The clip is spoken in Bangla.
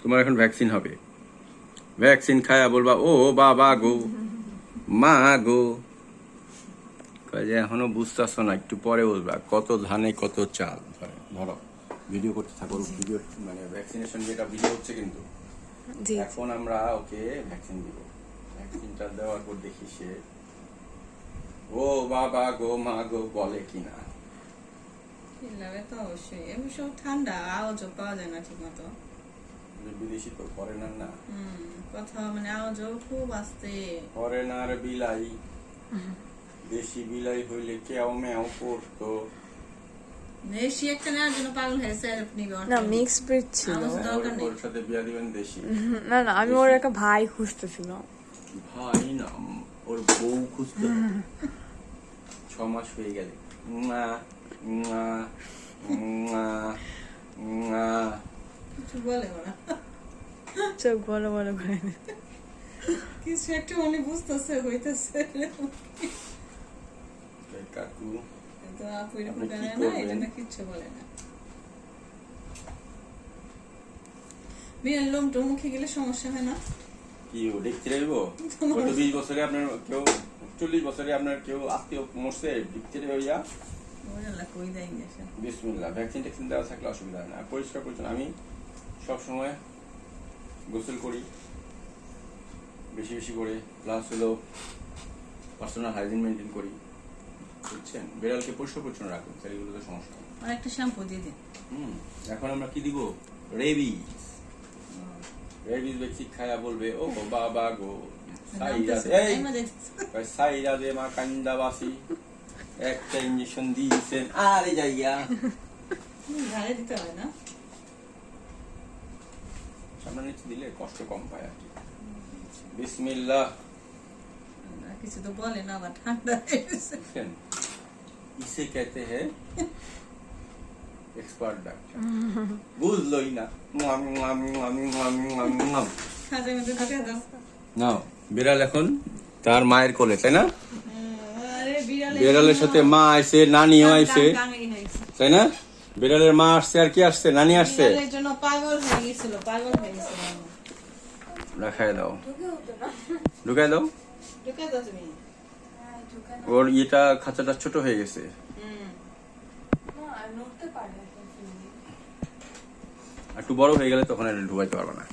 তোমার এখন ভ্যাকসিন হবে। ভ্যাকসিন খায়া বলবা ও বাবা গো মা গো। যে এখনও বুঝতেছো না একটু পরে বলবা কত ধানে কত চাল। ধরো ভিডিও করতে থাকো ভিডিও মানে ভ্যাকসিনেশন যেটা ভিডিও হচ্ছে কিন্তু। এখন আমরা ওকে ভ্যাকসিন দিব। ভ্যাকসিনটা দেওয়ার পর দেখি সে ও বাবা গো মা গো বলে কিনা। চিল্লাবে তো অবশ্যই এমনি সব ঠান্ডা আওয়াজও পাওয়া যায় না ঠিক মতো বিদেশি তো ফরেনার না। কথা মানে আওয়াজও খুব আসতে ফরেনার বিলাই। দেশি বিলাই হইলে কেউ মেও করতো দেশি একটা নেওয়ার জন্য পাগল হয়েছে আর নিবে না মিক্স ব্রিড ছিল। আমার- দরকার নেই। ওর সাথে বিয়া দিবেন দেশি। না না আমি ওর একটা ভাই খুঁজতেছিলাম ভাই না ওর বউ খুঁজতে ছ মাস হয়ে গেলে। মা মা মা মা কিছু বলে ওরা। চোখ বলো বলো করে কিছু একটা উনি বুঝতেছে হইতেছে। কাকু তো আপু এরকম আপনি না এটা না কিচ্ছু বলে না। বিয়ের লোম মুখে গেলে সমস্যা হয় না? কি ও দেখতে গত বিশ বছরে আপনার কেউ চল্লিশ বছরে আপনার কেউ আত্মীয় মরছে দেখতে হইয়া? ওরা কই দেয় গেছে বিসমিল্লাহ ভ্যাকসিন ট্যাকসিন দেওয়া থাকলে অসুবিধা হয় না। পরিষ্কার পরিচ্ছন্ন আমি সব সময় গোসল করি। বেশি বেশি করে। প্লাস হলো পার্সোনাল হাইজিন মেনটেন করি। বুঝছেন? বিড়ালকে পরিষ্কার পরিচ্ছন্ন রাখুন তাহলে এগুলোতে সমস্যা আর একটা শ্যাম্পু দিয়ে দিন। হুম এখন আমরা কি দিব? রেবিস রেবিস ব্যক্তি খায়া বলবে ও বাবা গো সাইরা দে মা কান্দাবাসি একটা ইঞ্জেকশন দিয়েছেন আরে যাইয়া। ঘাড়ে দিতে হয় না। সামনে দিলে কষ্ট কম পায় আর কি। বিসমিল্লাহ। কিছু তো বলে না আমার ঠান্ডা ইসে কেতে হে এক্সপার্ট ডাক্তার বুঝলই না। নাও বিড়াল এখন তার মায়ের কোলে তাই না? বিড়ালের সাথে মা আইছে নানিও আইছে তাই না? বিড়ালের মা আসছে আর কি আসছে? নানি আসছে? বিড়ালের জন্য পাগল হয়ে গেছিল পাগল হয়ে গেছিল দেখাই দাও। ঢুকাই দাও? ঢুকে দাও তুমি। ওর ইয়েটা খাঁচাটা ছোট হয়ে গেছে। আর একটু বড় হয়ে গেলে তখন এটা ঢুকাইতে পারবে না।